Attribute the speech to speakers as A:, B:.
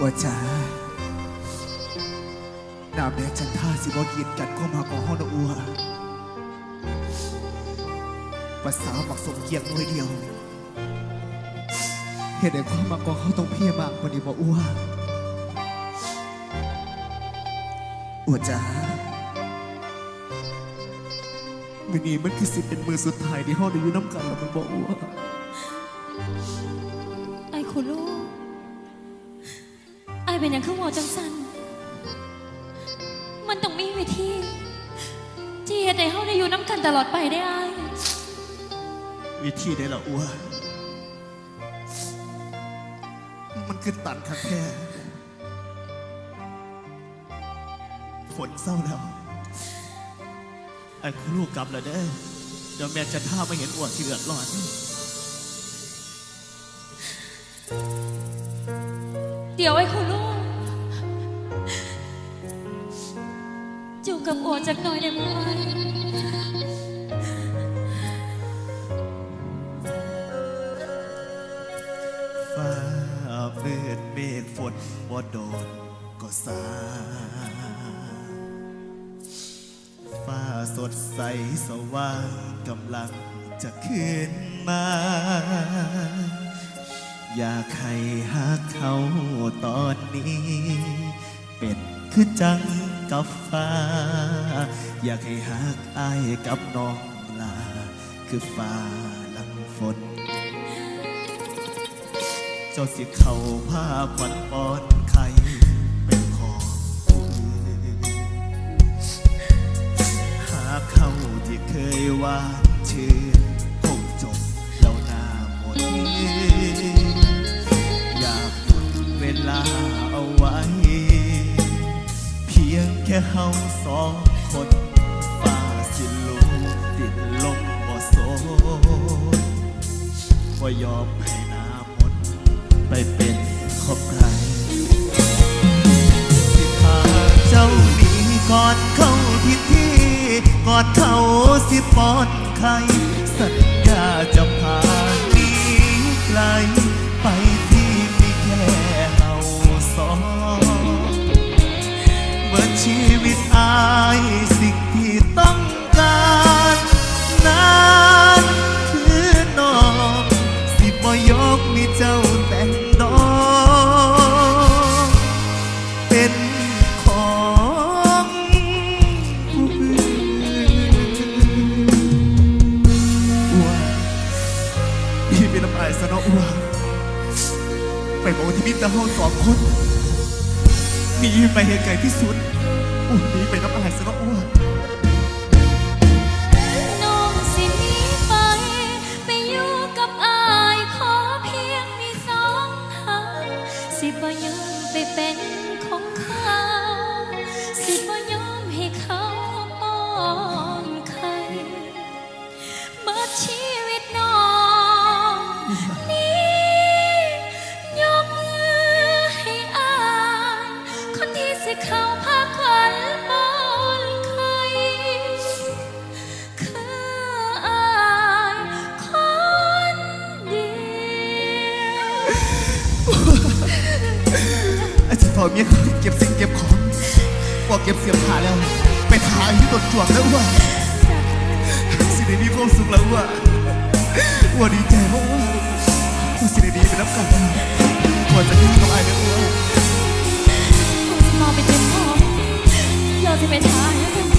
A: ว่าจ๋าดาแม่จันท่าสิบ่กีดกันเข้ามาก่อห้องนอัวภาษาบักสมเกียงหน่วยเดียว เหตุใดความมาก่อเขาต้องเพียมากกว่านี้บ่อัวอัวจ๋ามือนี้มันคือสิเป็นมือสุดท้ายที่ห้องได้อยู่น้ำกันแล้วมันบ่อัว
B: ไอ้คุณลูก ไอ้เป็นอย่างข้างหมอจังสัน มันต้องมีวิธีที่เฮ็ดให้เฮาได้อยู่น้ำกันตลอดไปได้ไอ้าย
A: วิธีได้ละอัวมันคือตันคักแท้ฝนเศร้าแล้วไอ้คุณลูกกลับแล้วเด้อเดี๋ยวแม่จะท่าไม่เห็นอ้วดที่เดือดร้อน
B: ดี๋ยวไอ้คุณลูกจูบกับโอจักหน่อยได้ไหมอ้าย
A: ฟ้ามืดเมฆฝนบ่โดนก็สาฟ้าสดใสสว่างกำลังจะขึ้นมา อยากให้หักเขาตอนนี้ เป็นคือจังกับฟ้า อยากให้หักอายกับน้องลา คือฟ้าหลังฝน เจ้าสิเข้าผ้าขวัญปอนไข่ เฮาสองคนฟ้าสิลุกติดลมบ่โซบ่ยอมให้น้าหมดไปเป็นของใครสิพาเจ้าหนีก่อนเข้าพิธีก่อนเขาสิปอดไข่สัญญาจะ ไปบอกที่มิตรห้องสองคนหนีไปเหตุไกลที่สุดอ้นนี้ไปน้ำอายซะเนาะอ้วน
B: น้องสิหนีไป ไปอยู่กับอายขอเพียงมีสองหางสิบ่ยังไปเป็น เข้าพาขวัญป้อนไข่คืออายคนเดียว
A: อาจารย์พอเมียเขาเก็บสิ่งเก็บของบอกเก็บเสียมขาแล้ว ไปทายที่ต้นจวบแล้วว่าสิได้มีความสุขแล้วว่าว่าดีใจมากว่าสิได้ดีไปรับกับไอ้แล้วว่า
B: มาไปเจ็บคอเราจะไปทายแล้วกั